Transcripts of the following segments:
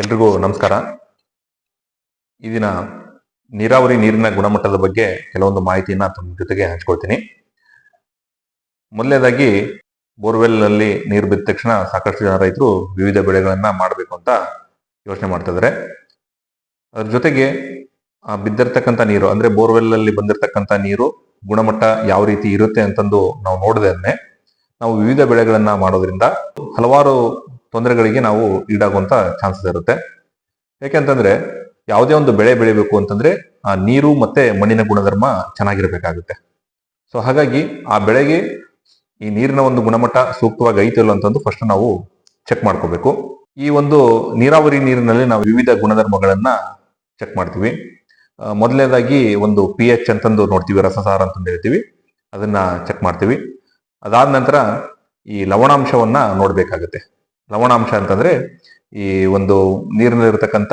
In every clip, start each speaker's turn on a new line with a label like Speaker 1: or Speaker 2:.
Speaker 1: ಎಲ್ರಿಗೂ ನಮಸ್ಕಾರ. ಈ ದಿನ ನೀರಾವರಿ ನೀರಿನ ಗುಣಮಟ್ಟದ ಬಗ್ಗೆ ಕೆಲವೊಂದು ಮಾಹಿತಿಯನ್ನ ತಮ್ಮ ಜೊತೆಗೆ ಹಂಚ್ಕೊಳ್ತೀನಿ. ಮೊದಲನೇದಾಗಿ ಬೋರ್ವೆಲ್ನಲ್ಲಿ ನೀರು ಬಿದ್ದ ತಕ್ಷಣ ಸಾಕಷ್ಟು ಜನ ರೈತರು ವಿವಿಧ ಬೆಳೆಗಳನ್ನ ಮಾಡಬೇಕು ಅಂತ ಯೋಚನೆ ಮಾಡ್ತಾ ಇದ್ದಾರೆ ಅದ್ರ ಜೊತೆಗೆ, ಆ ಬಿದ್ದಿರ್ತಕ್ಕಂಥ ನೀರು, ಅಂದ್ರೆ ಬೋರ್ವೆಲ್ನಲ್ಲಿ ಬಂದಿರತಕ್ಕಂಥ ನೀರು ಗುಣಮಟ್ಟ ಯಾವ ರೀತಿ ಇರುತ್ತೆ ಅಂತಂದು ನಾವು ನೋಡದೆ ನಾವು ವಿವಿಧ ಬೆಳೆಗಳನ್ನ ಮಾಡೋದ್ರಿಂದ ಹಲವಾರು ತೊಂದರೆಗಳಿಗೆ ನಾವು ಈಡಾಗುವಂತ ಚಾನ್ಸಸ್ ಇರುತ್ತೆ. ಯಾಕೆಂತಂದ್ರೆ ಯಾವುದೇ ಒಂದು ಬೆಳೆ ಬೆಳಿಬೇಕು ಅಂತಂದ್ರೆ, ಆ ನೀರು ಮತ್ತೆ ಮಣ್ಣಿನ ಗುಣಧರ್ಮ ಚೆನ್ನಾಗಿರಬೇಕಾಗುತ್ತೆ. ಸೊ ಹಾಗಾಗಿ ಆ ಬೆಳೆಗೆ ಈ ನೀರಿನ ಒಂದು ಗುಣಮಟ್ಟ ಸೂಕ್ತವಾಗಿ ಐತಿಲ್ಲ ಅಂತಂದು ಫಸ್ಟ್ ನಾವು ಚೆಕ್ ಮಾಡ್ಕೋಬೇಕು. ಈ ಒಂದು ನೀರಾವರಿ ನೀರಿನಲ್ಲಿ ನಾವು ವಿವಿಧ ಗುಣಧರ್ಮಗಳನ್ನ ಚೆಕ್ ಮಾಡ್ತೀವಿ. ಮೊದಲನೇದಾಗಿ ಒಂದು ಪಿ ಎಚ್ ಅಂತಂದು ನೋಡ್ತೀವಿ, ರಸಸಾರ ಅಂತಂದು ಹೇಳ್ತೀವಿ. ಅದನ್ನ ಚೆಕ್ ಮಾಡ್ತೀವಿ. ಅದಾದ ನಂತರ ಈ ಲವಣಾಂಶವನ್ನ ನೋಡ್ಬೇಕಾಗತ್ತೆ. ಲವಣಾಂಶ ಅಂತಂದ್ರೆ ಈ ಒಂದು ನೀರಿನಲ್ಲಿರ್ತಕ್ಕಂಥ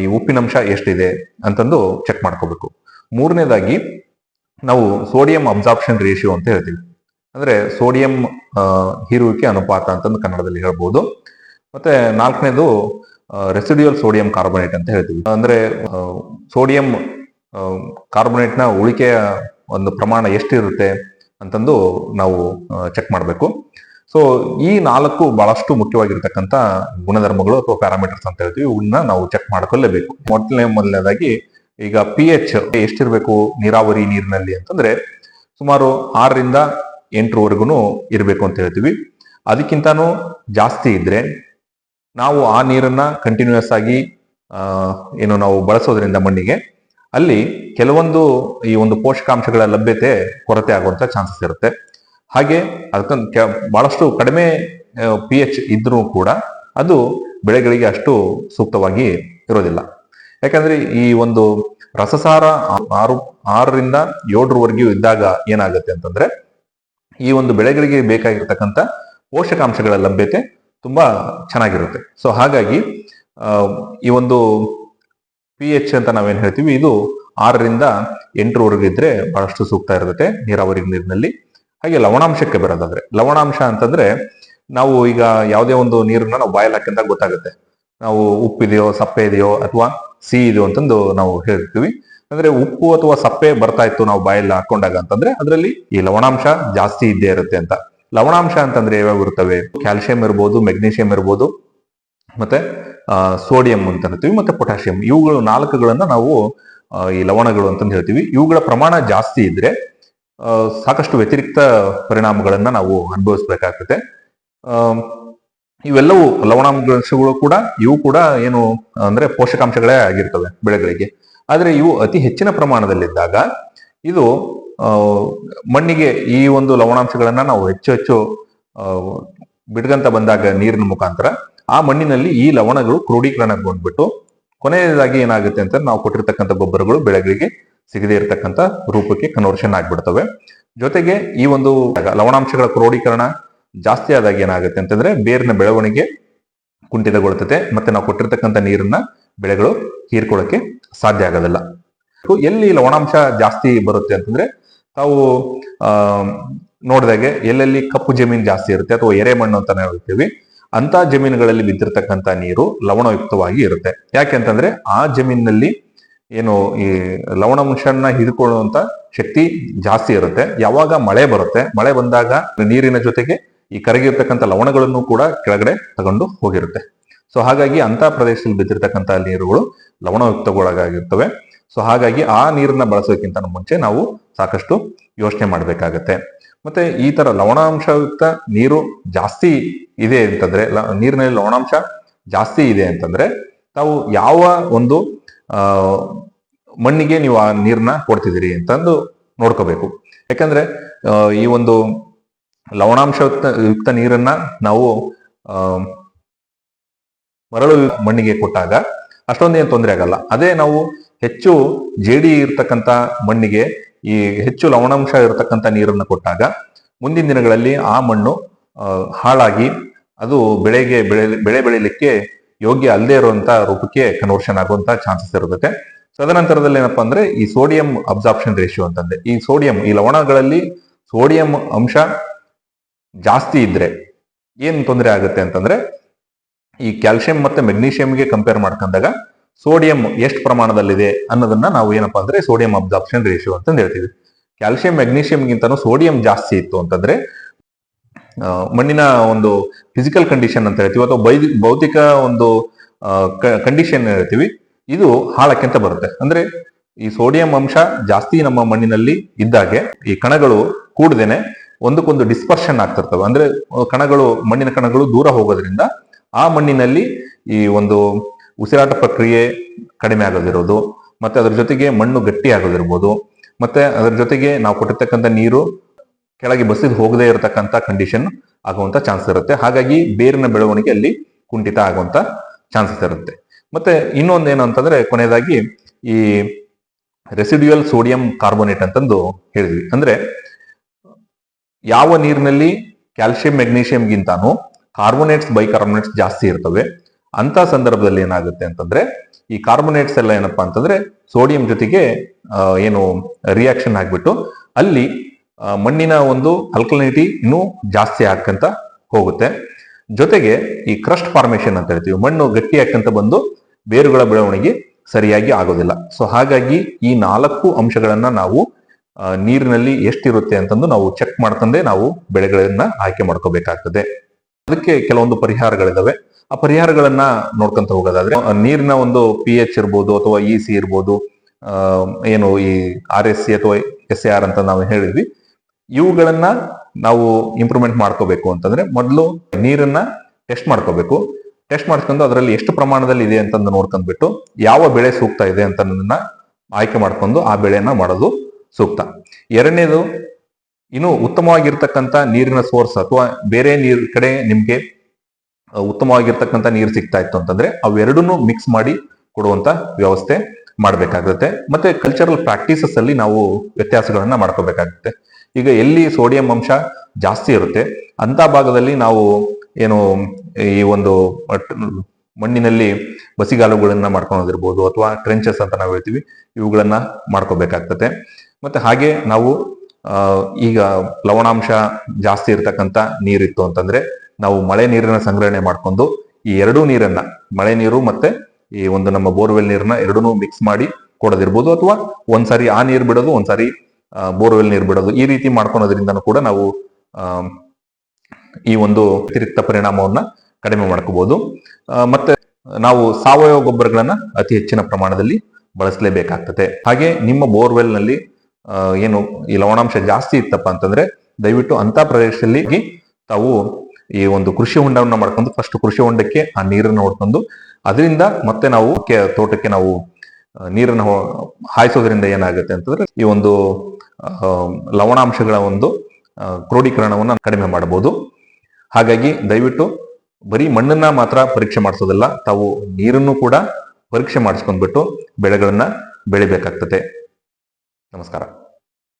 Speaker 1: ಈ ಉಪ್ಪಿನಂಶ ಎಷ್ಟಿದೆ ಅಂತಂದು ಚೆಕ್ ಮಾಡ್ಕೋಬೇಕು. ಮೂರನೇದಾಗಿ ನಾವು ಸೋಡಿಯಂ ಅಬ್ಸಾರ್ಪ್ಷನ್ ರೇಷಿಯೋ ಅಂತ ಹೇಳ್ತೀವಿ. ಅಂದ್ರೆ ಸೋಡಿಯಂ ಹೀರುವಿಕೆ ಅನುಪಾತ ಅಂತಂದು ಕನ್ನಡದಲ್ಲಿ ಹೇಳ್ಬೋದು. ಮತ್ತೆ ನಾಲ್ಕನೇದು ರೆಸಿಡ್ಯೂಯಲ್ ಸೋಡಿಯಂ ಕಾರ್ಬೊನೇಟ್ ಅಂತ ಹೇಳ್ತೀವಿ. ಅಂದ್ರೆ ಸೋಡಿಯಂ ಕಾರ್ಬೊನೇಟ್ನ ಉಳಿಕೆಯ ಒಂದು ಪ್ರಮಾಣ ಎಷ್ಟಿರುತ್ತೆ ಅಂತಂದು ನಾವು ಚೆಕ್ ಮಾಡಬೇಕು. ಸೊ ಈ ನಾಲ್ಕು ಬಹಳಷ್ಟು ಮುಖ್ಯವಾಗಿರ್ತಕ್ಕಂಥ ಗುಣಧರ್ಮಗಳು ಅಥವಾ ಪ್ಯಾರಾಮೀಟರ್ಸ್ ಅಂತ ಹೇಳ್ತೀವಿ ಇವನ್ನ ನಾವು ಚೆಕ್ ಮಾಡ್ಕೊಳ್ಳೇಬೇಕು ಮೊದಲನೇ ಮೊದಲನೇದಾಗಿ ಈಗ ಪಿ ಎಚ್ ಎಷ್ಟಿರಬೇಕು ನೀರಾವರಿ ನೀರಿನಲ್ಲಿ ಅಂತಂದ್ರೆ ಸುಮಾರು ಆರರಿಂದ ಎಂಟರವರೆಗೂ ಇರಬೇಕು ಅಂತ ಹೇಳ್ತೀವಿ. ಅದಕ್ಕಿಂತನೂ ಜಾಸ್ತಿ ಇದ್ರೆ ನಾವು ಆ ನೀರನ್ನ ಕಂಟಿನ್ಯೂಸ್ ಆಗಿ ಏನು ನಾವು ಬಳಸೋದ್ರಿಂದ ಮಣ್ಣಿಗೆ ಅಲ್ಲಿ ಕೆಲವೊಂದು ಈ ಒಂದು ಪೋಷಕಾಂಶಗಳ ಲಭ್ಯತೆ ಕೊರತೆ ಆಗುವಂತ ಚಾನ್ಸಸ್ ಇರುತ್ತೆ. ಹಾಗೆ ಅದಕ್ಕೆ ಬಹಳಷ್ಟು ಕಡಿಮೆ ಪಿ ಎಚ್ ಇದ್ರೂ ಕೂಡ ಅದು ಬೆಳೆಗಳಿಗೆ ಅಷ್ಟು ಸೂಕ್ತವಾಗಿ ಇರೋದಿಲ್ಲ. ಯಾಕಂದ್ರೆ ಈ ಒಂದು ರಸಸಾರ ಆರು, ಆರರಿಂದ ಏಳರವರೆಗೂ ಇದ್ದಾಗ ಏನಾಗುತ್ತೆ ಅಂತಂದ್ರೆ ಈ ಒಂದು ಬೆಳೆಗಳಿಗೆ ಬೇಕಾಗಿರ್ತಕ್ಕಂಥ ಪೋಷಕಾಂಶಗಳ ಲಭ್ಯತೆ ತುಂಬಾ ಚೆನ್ನಾಗಿರುತ್ತೆ. ಸೊ ಹಾಗಾಗಿ ಈ ಒಂದು ಪಿ ಎಚ್ ಅಂತ ನಾವೇನು ಹೇಳ್ತೀವಿ, ಇದು ಆರರಿಂದ ಎಂಟರವರೆಗೂ ಇದ್ರೆ ಬಹಳಷ್ಟು ಸೂಕ್ತ ಇರುತ್ತೆ ನೀರಾವರಿ ನೀರಿನಲ್ಲಿ. ಹಾಗೆ ಲವಣಾಂಶಕ್ಕೆ ಬರೋದಾದ್ರೆ, ಲವಣಾಂಶ ಅಂತಂದ್ರೆ ನಾವು ಈಗ ಯಾವುದೇ ಒಂದು ನೀರನ್ನ ನಾವು ಬಾಯಲ್ಲಿ ಹಾಕಿಂತ ಗೊತ್ತಾಗುತ್ತೆ. ನಾವು ಉಪ್ಪಿದೆಯೋ ಸಪ್ಪೆ ಇದೆಯೋ ಅಥವಾ ಸಿಹಿ ಇದೆಯೋ ಅಂತಂದು ನಾವು ಹೇಳ್ತೀವಿ ಅಂದ್ರೆ ಉಪ್ಪು ಅಥವಾ ಸಪ್ಪೆ ಬರ್ತಾ ಇತ್ತು ನಾವು ಬಾಯಲ್ಲಿ ಹಾಕೊಂಡಾಗ ಅಂತಂದ್ರೆ ಅದರಲ್ಲಿ ಈ ಲವಣಾಂಶ ಜಾಸ್ತಿ ಇದ್ದೇ ಇರುತ್ತೆ ಅಂತ. ಲವಣಾಂಶ ಅಂತಂದ್ರೆ ಯಾವ್ಯಾವ ಇರ್ತವೆ ಕ್ಯಾಲ್ಸಿಯಂ ಇರ್ಬೋದು, ಮೆಗ್ನೀಷಿಯಂ ಇರ್ಬೋದು, ಮತ್ತೆ ಸೋಡಿಯಂ ಅಂತ ಹೇಳ್ತೀವಿ, ಮತ್ತೆ ಪೊಟ್ಯಾಷಿಯಂ. ಇವುಗಳು ನಾಲ್ಕುಗಳನ್ನ ನಾವು ಈ ಲವಣಗಳು ಅಂತಂದು ಹೇಳ್ತೀವಿ. ಇವುಗಳ ಪ್ರಮಾಣ ಜಾಸ್ತಿ ಇದ್ರೆ ಸಾಕಷ್ಟು ವ್ಯತಿರಿಕ್ತ ಪರಿಣಾಮಗಳನ್ನ ನಾವು ಅನುಭವಿಸ್ಬೇಕಾಗ್ತದೆ. ಇವೆಲ್ಲವೂ ಲವಣಾಂಶಗಳು ಕೂಡ, ಇವು ಕೂಡ ಏನು ಅಂದ್ರೆ ಪೋಷಕಾಂಶಗಳೇ ಆಗಿರ್ತವೆ ಬೆಳೆಗಳಿಗೆ. ಆದರೆ ಇವು ಅತಿ ಹೆಚ್ಚಿನ ಪ್ರಮಾಣದಲ್ಲಿದ್ದಾಗ ಇದು ಮಣ್ಣಿಗೆ ಈ ಒಂದು ಲವಣಾಂಶಗಳನ್ನ ನಾವು ಹೆಚ್ಚು ಹೆಚ್ಚು ಬಿಡ್ಗಂತ ಬಂದಾಗ ನೀರಿನ ಮುಖಾಂತರ ಆ ಮಣ್ಣಿನಲ್ಲಿ ಈ ಲವಣಗಳು ಕ್ರೋಢೀಕರಣಗೊಂಡ್ಬಿಟ್ಟು ಕೊನೆಯದಾಗಿ ಏನಾಗುತ್ತೆ ಅಂತ ನಾವು ಕೊಟ್ಟಿರ್ತಕ್ಕಂಥ ಗೊಬ್ಬರಗಳು ಬೆಳೆಗಳಿಗೆ ಸಿಗದೇ ಇರತಕ್ಕಂಥ ರೂಪಕ್ಕೆ ಕನ್ವರ್ಷನ್ ಆಗಿಬಿಡ್ತವೆ. ಜೊತೆಗೆ ಈ ಒಂದು ಲವಣಾಂಶಗಳ ಕ್ರೋಢೀಕರಣ ಜಾಸ್ತಿ ಆದಾಗ ಏನಾಗುತ್ತೆ ಅಂತಂದ್ರೆ ಬೇರಿನ ಬೆಳವಣಿಗೆ ಕುಂಠಿತಗೊಳ್ತದೆ ಮತ್ತೆ ನಾವು ಕೊಟ್ಟಿರ್ತಕ್ಕಂಥ ನೀರನ್ನ ಬೆಳೆಗಳು ಹೀರ್ಕೊಳ್ಳೋಕೆ ಸಾಧ್ಯ ಆಗೋದಿಲ್ಲ. ಎಲ್ಲಿ ಲವಣಾಂಶ ಜಾಸ್ತಿ ಬರುತ್ತೆ ಅಂತಂದ್ರೆ ತಾವು ನೋಡಿದಾಗೆ ಎಲ್ಲೆಲ್ಲಿ ಕಪ್ಪು ಜಮೀನು ಜಾಸ್ತಿ ಇರುತ್ತೆ ಅಥವಾ ಎರೆಮಣ್ಣು ಅಂತ ನಾವು ಹೇಳ್ತೀವಿ ಅಂತ ಜಮೀನುಗಳಲ್ಲಿ ಬಿದ್ದಿರ್ತಕ್ಕಂಥ ನೀರು ಲವಣಯುಕ್ತವಾಗಿ ಇರುತ್ತೆ. ಯಾಕೆ ಅಂತಂದ್ರೆ ಆ ಜಮೀನಿನಲ್ಲಿ ಏನು ಈ ಲವಣಾಂಶನ ಹಿಡ್ಕೊಳ್ಳುವಂತ ಶಕ್ತಿ ಜಾಸ್ತಿ ಇರುತ್ತೆ. ಯಾವಾಗ ಮಳೆ ಬರುತ್ತೆ, ಮಳೆ ಬಂದಾಗ ನೀರಿನ ಜೊತೆಗೆ ಈ ಕರಗಿರ್ತಕ್ಕಂಥ ಲವಣಗಳನ್ನು ಕೂಡ ಕೆಳಗಡೆ ತಗೊಂಡು ಹೋಗಿರುತ್ತೆ. ಸೊ ಹಾಗಾಗಿ ಅಂತ ಪ್ರದೇಶದಲ್ಲಿ ಬಿದ್ದಿರ್ತಕ್ಕಂಥ ನೀರುಗಳು ಲವಣಯುಕ್ತಗೊಳಗಾಗಿರ್ತವೆ. ಸೊ ಹಾಗಾಗಿ ಆ ನೀರನ್ನ ಬಳಸೋಕ್ಕಿಂತ ಮುಂಚೆ ನಾವು ಸಾಕಷ್ಟು ಯೋಚನೆ ಮಾಡಬೇಕಾಗತ್ತೆ. ಮತ್ತೆ ಈ ತರ ಲವಣಾಂಶಯುಕ್ತ ನೀರು ಜಾಸ್ತಿ ಇದೆ ಅಂತಂದ್ರೆ ನೀರಿನಲ್ಲಿ ಲವಣಾಂಶ ಜಾಸ್ತಿ ಇದೆ ಅಂತಂದ್ರೆ, ತಾವು ಯಾವ ಒಂದು ಮಣ್ಣಿಗೆ ನೀವು ಆ ನೀರನ್ನ ಕೊಡ್ತಿದ್ದೀರಿ ಅಂತಂದು ನೋಡ್ಕೋಬೇಕು. ಯಾಕಂದ್ರೆ ಈ ಒಂದು ಲವಣಾಂಶಯುಕ್ತ, ಯುಕ್ತ ನೀರನ್ನ ನಾವು ಮರಳು ಮಣ್ಣಿಗೆ ಕೊಟ್ಟಾಗ ಅಷ್ಟೊಂದೇನು ತೊಂದರೆ ಆಗಲ್ಲ. ಅದೇ ನಾವು ಹೆಚ್ಚು ಜೇಡಿ ಇರ್ತಕ್ಕಂಥ ಮಣ್ಣಿಗೆ, ಈ ಹೆಚ್ಚು ಲವಣಾಂಶ ಇರತಕ್ಕಂಥ ನೀರನ್ನು ಕೊಟ್ಟಾಗ ಮುಂದಿನ ದಿನಗಳಲ್ಲಿ ಆ ಮಣ್ಣು ಹಾಳಾಗಿ ಅದು ಬೆಳೆಗೆ, ಬೆಳೆ ಬೆಳೆ ಬೆಳಿಲಿಕ್ಕೆ ಯೋಗ್ಯ ಅಲ್ಲದೆ ಇರುವಂತ ರೂಪಕ್ಕೆ ಕನ್ವರ್ಷನ್ ಆಗುವಂತ ಚಾನ್ಸಸ್ ಇರುತ್ತೆ. ತದನಂತರದಲ್ಲಿ ಏನಪ್ಪಾ ಅಂದ್ರೆ ಈ ಸೋಡಿಯಂ ಅಬ್ಸಾರ್ಪ್ಷನ್ ರೇಷಿಯೋ ಅಂತಂದ್ರೆ, ಈ ಸೋಡಿಯಂ ಈ ಲವಣಗಳಲ್ಲಿ ಸೋಡಿಯಂ ಅಂಶ ಜಾಸ್ತಿ ಇದ್ರೆ ಏನ್ ತೊಂದರೆ ಆಗುತ್ತೆ ಅಂತಂದ್ರೆ, ಈ ಕ್ಯಾಲ್ಸಿಯಂ ಮತ್ತೆ ಮೆಗ್ನೀಷಿಯಂಗೆ ಕಂಪೇರ್ ಮಾಡ್ಕೊಂಡಾಗ ಸೋಡಿಯಂ ಎಷ್ಟು ಪ್ರಮಾಣದಲ್ಲಿದೆ ಅನ್ನೋದನ್ನ ನಾವು ಏನಪ್ಪಾ ಅಂದ್ರೆ ಸೋಡಿಯಂ ಅಬ್ಸಾರ್ಪ್ಷನ್ ರೇಷಿಯೋ ಅಂತಂದು ಹೇಳ್ತೀವಿ. ಕ್ಯಾಲ್ಸಿಯಂ ಮೆಗ್ನೀಷಿಯಂಗಿಂತನೂ ಸೋಡಿಯಂ ಜಾಸ್ತಿ ಇತ್ತು ಅಂತಂದ್ರೆ ಮಣ್ಣಿನ ಒಂದು ಫಿಸಿಕಲ್ ಕಂಡೀಷನ್ ಅಂತ ಹೇಳ್ತೀವಿ ಅಥವಾ ಬೈ, ಭೌತಿಕ ಒಂದು ಕಂಡೀಷನ್ ಹೇಳ್ತೀವಿ? ಇದು ಹಾಳಕ್ಕೆ ಅಂತ ಬರುತ್ತೆ. ಅಂದ್ರೆ ಈ ಸೋಡಿಯಂ ಅಂಶ ಜಾಸ್ತಿ ನಮ್ಮ ಮಣ್ಣಿನಲ್ಲಿ ಇದ್ದಾಗೆ ಈ ಕಣಗಳು ಕೂಡದೇನೆ ಒಂದಕ್ಕೊಂದು ಡಿಸ್ಪರ್ಷನ್ ಆಗ್ತಿರ್ತವೆ. ಅಂದ್ರೆ ಕಣಗಳು, ಮಣ್ಣಿನ ಕಣಗಳು ದೂರ ಹೋಗೋದ್ರಿಂದ ಆ ಮಣ್ಣಿನಲ್ಲಿ ಈ ಒಂದು ಉಸಿರಾಟ ಪ್ರಕ್ರಿಯೆ ಕಡಿಮೆ ಆಗೋದಿರೋದು, ಮತ್ತೆ ಅದ್ರ ಜೊತೆಗೆ ಮಣ್ಣು ಗಟ್ಟಿ ಆಗೋದಿರ್ಬೋದು ಮತ್ತೆ ಅದ್ರ ಜೊತೆಗೆ ನಾವು ಕೊಟ್ಟಿರ್ತಕ್ಕಂಥ ನೀರು ಕೆಳಗೆ ಬಸಿದು ಹೋಗದೇ ಇರತಕ್ಕಂಥ ಕಂಡೀಷನ್ ಆಗುವಂತ ಚಾನ್ಸ್ ಇರುತ್ತೆ. ಹಾಗಾಗಿ ಬೇರಿನ ಬೆಳವಣಿಗೆ ಅಲ್ಲಿ ಕುಂಠಿತ ಆಗುವಂತ ಚಾನ್ಸಸ್ ಇರುತ್ತೆ. ಮತ್ತೆ ಇನ್ನೊಂದು ಏನು ಅಂತಂದ್ರೆ ಕೊನೆಯದಾಗಿ ಈ ರೆಸಿಡ್ಯುಯಲ್ ಸೋಡಿಯಂ ಕಾರ್ಬೋನೇಟ್ ಅಂತಂದು ಹೇಳಿದ್ವಿ. ಅಂದ್ರೆ ಯಾವ ನೀರಿನಲ್ಲಿ ಕ್ಯಾಲ್ಸಿಯಂ ಮೆಗ್ನೀಷಿಯಂಗಿಂತಾನು ಕಾರ್ಬೋನೇಟ್ಸ್ ಬೈಕಾರ್ಬೋನೇಟ್ಸ್ ಜಾಸ್ತಿ ಇರ್ತವೆ ಅಂತ ಸಂದರ್ಭದಲ್ಲಿ ಏನಾಗುತ್ತೆ ಅಂತಂದ್ರೆ ಈ ಕಾರ್ಬೋನೇಟ್ಸ್ ಎಲ್ಲ ಏನಪ್ಪಾ ಅಂತಂದ್ರೆ ಸೋಡಿಯಂ ಜೊತೆಗೆ ಏನು ರಿಯಾಕ್ಷನ್ ಆಗ್ಬಿಟ್ಟು ಅಲ್ಲಿ ಮಣ್ಣಿನ ಒಂದು ಅಲ್ಕಲಿನಿಟಿ ಇನ್ನೂ ಜಾಸ್ತಿ ಆಗ್ಕಂತ ಹೋಗುತ್ತೆ. ಜೊತೆಗೆ ಈ ಕ್ರಸ್ಟ್ ಫಾರ್ಮೇಶನ್ ಅಂತ ಹೇಳ್ತೀವಿ, ಮಣ್ಣು ಗಟ್ಟಿ ಆಗ್ಕಂತ ಬಂದು ಬೇರುಗಳ ಬೆಳವಣಿಗೆ ಸರಿಯಾಗಿ ಆಗೋದಿಲ್ಲ. ಸೊ ಹಾಗಾಗಿ ಈ ನಾಲ್ಕು ಅಂಶಗಳನ್ನ ನಾವು ನೀರಿನಲ್ಲಿ ಎಷ್ಟಿರುತ್ತೆ ಅಂತಂದು ನಾವು ಚೆಕ್ ಮಾಡ್ತಂದೆ ನಾವು ಬೆಳೆಗಳನ್ನ ಆಯ್ಕೆ ಮಾಡ್ಕೋಬೇಕಾಗ್ತದೆ. ಅದಕ್ಕೆ ಕೆಲವೊಂದು ಪರಿಹಾರಗಳಿದಾವೆ. ಆ ಪರಿಹಾರಗಳನ್ನ ನೋಡ್ಕೊಂತ ಹೋಗೋದಾದ್ರೆ ನೀರಿನ ಒಂದು ಪಿ ಎಚ್ ಇರ್ಬೋದು ಅಥವಾ ಇ ಸಿ ಇರ್ಬೋದು ಏನು ಈ ಆರ್ ಎಸ್ ಸಿ ಅಥವಾ ಎಸ್ ಎ ಆರ್ ಅಂತ ನಾವು ಹೇಳಿದ್ವಿ. ಇವುಗಳನ್ನ ನಾವು ಇಂಪ್ರೂವ್ಮೆಂಟ್ ಮಾಡ್ಕೋಬೇಕು ಅಂತಂದ್ರೆ ಮೊದಲು ನೀರನ್ನ ಟೆಸ್ಟ್ ಮಾಡ್ಕೋಬೇಕು. ಟೆಸ್ಟ್ ಮಾಡ್ಕೊಂಡು ಅದರಲ್ಲಿ ಎಷ್ಟು ಪ್ರಮಾಣದಲ್ಲಿ ಇದೆ ಅಂತಂದು ನೋಡ್ಕೊಂಡ್ಬಿಟ್ಟು ಯಾವ ಬೆಳೆ ಸೂಕ್ತ ಇದೆ ಅಂತ ಆಯ್ಕೆ ಮಾಡ್ಕೊಂಡು ಆ ಬೆಳೆಯನ್ನ ಮಾಡೋದು ಸೂಕ್ತ. ಎರಡನೇದು ಇನ್ನು ಉತ್ತಮವಾಗಿರ್ತಕ್ಕಂಥ ನೀರಿನ ಸೋರ್ಸ್ ಅಥವಾ ಬೇರೆ ನೀರ್ ಕಡೆ ನಿಮ್ಗೆ ಉತ್ತಮವಾಗಿರ್ತಕ್ಕಂಥ ನೀರು ಸಿಗ್ತಾ ಇತ್ತು ಅಂತಂದ್ರೆ ಅವೆರಡನ್ನೂ ಮಿಕ್ಸ್ ಮಾಡಿ ಕೊಡುವಂತ ವ್ಯವಸ್ಥೆ ಮಾಡಬೇಕಾಗುತ್ತೆ. ಮತ್ತೆ ಕಲ್ಚರಲ್ ಪ್ರಾಕ್ಟೀಸಸ್ ಅಲ್ಲಿ ನಾವು ವ್ಯತ್ಯಾಸಗಳನ್ನ ಮಾಡ್ಕೋಬೇಕಾಗುತ್ತೆ. ಈಗ ಎಲ್ಲಿ ಸೋಡಿಯಂ ಅಂಶ ಜಾಸ್ತಿ ಇರುತ್ತೆ ಅಂತ ಭಾಗದಲ್ಲಿ ನಾವು ಏನು ಈ ಒಂದು ಮಣ್ಣಿನಲ್ಲಿ ಬಸಿಗಾಲುಗಳನ್ನ ಮಾಡ್ಕೊಳೋದಿರ್ಬೋದು ಅಥವಾ ಟ್ರೆಂಚಸ್ ಅಂತ ನಾವು ಹೇಳ್ತೀವಿ, ಇವುಗಳನ್ನ ಮಾಡ್ಕೋಬೇಕಾಗ್ತದೆ ಮತ್ತೆ ಹಾಗೆ ನಾವು ಈಗ ಲವಣಾಂಶ ಜಾಸ್ತಿ ಇರತಕ್ಕಂಥ ನೀರಿತ್ತು ಅಂತಂದ್ರೆ, ನಾವು ಮಳೆ ನೀರಿನ ಸಂಗ್ರಹಣೆ ಮಾಡ್ಕೊಂಡು ಈ ಎರಡೂ ನೀರನ್ನ, ಮಳೆ ನೀರು ಮತ್ತೆ ಈ ಒಂದು ನಮ್ಮ ಬೋರ್ವೆಲ್ ನೀರನ್ನ ಎರಡನ್ನೂ ಮಿಕ್ಸ್ ಮಾಡಿ ಕೊಡೋದಿರ್ಬೋದು ಅಥವಾ ಒಂದ್ಸರಿ ಆ ನೀರು ಬಿಡೋದು, ಒಂದ್ಸಾರಿ ಬೋರ್ವೆಲ್ ನೀರು ಬಿಡೋದು ಈ ರೀತಿ ಮಾಡ್ಕೊಳೋದ್ರಿಂದನೂ ಕೂಡ ನಾವು ಈ ಒಂದು ಅತಿರಿಕ್ತ ಪರಿಣಾಮವನ್ನ ಕಡಿಮೆ ಮಾಡ್ಕೋಬಹುದು ಮತ್ತೆ ನಾವು ಸಾವಯವ ಗೊಬ್ಬರಗಳನ್ನ ಅತಿ ಹೆಚ್ಚಿನ ಪ್ರಮಾಣದಲ್ಲಿ ಬಳಸಲೇಬೇಕಾಗ್ತದೆ ಹಾಗೆ ನಿಮ್ಮ ಬೋರ್ವೆಲ್ನಲ್ಲಿ ಏನು ಈ ಲವಣಾಂಶ ಜಾಸ್ತಿ ಇತ್ತಪ್ಪ ಅಂತಂದ್ರೆ ದಯವಿಟ್ಟು ಅಂತ ಪ್ರದೇಶದಲ್ಲಿ ತಾವು ಈ ಒಂದು ಕೃಷಿ ಹೊಂಡವನ್ನ ಮಾಡ್ಕೊಂಡು ಫಸ್ಟ್ ಕೃಷಿ ಹೊಂಡಕ್ಕೆ ಆ ನೀರನ್ನು ಹೊಡ್ಕೊಂಡು ಅದರಿಂದ ಮತ್ತೆ ನಾವು ತೋಟಕ್ಕೆ ನಾವು ನೀರನ್ನು ಹಾಯಿಸೋದ್ರಿಂದ ಏನಾಗುತ್ತೆ ಅಂತಂದ್ರೆ ಈ ಒಂದು ಲವಣಾಂಶಗಳ ಒಂದು ಕ್ರೋಢೀಕರಣವನ್ನು ಕಡಿಮೆ ಮಾಡಬಹುದು. ಹಾಗಾಗಿ ದಯವಿಟ್ಟು ಬರೀ ಮಣ್ಣನ್ನ ಮಾತ್ರ ಪರೀಕ್ಷೆ ಮಾಡಿಸೋದಲ್ಲ, ತಾವು ನೀರನ್ನು ಕೂಡ ಪರೀಕ್ಷೆ ಮಾಡಿಸ್ಕೊಂಡ್ಬಿಟ್ಟು ಬೆಳೆಗಳನ್ನ ಬೆಳಿಬೇಕಾಗ್ತದೆ. ನಮಸ್ಕಾರ.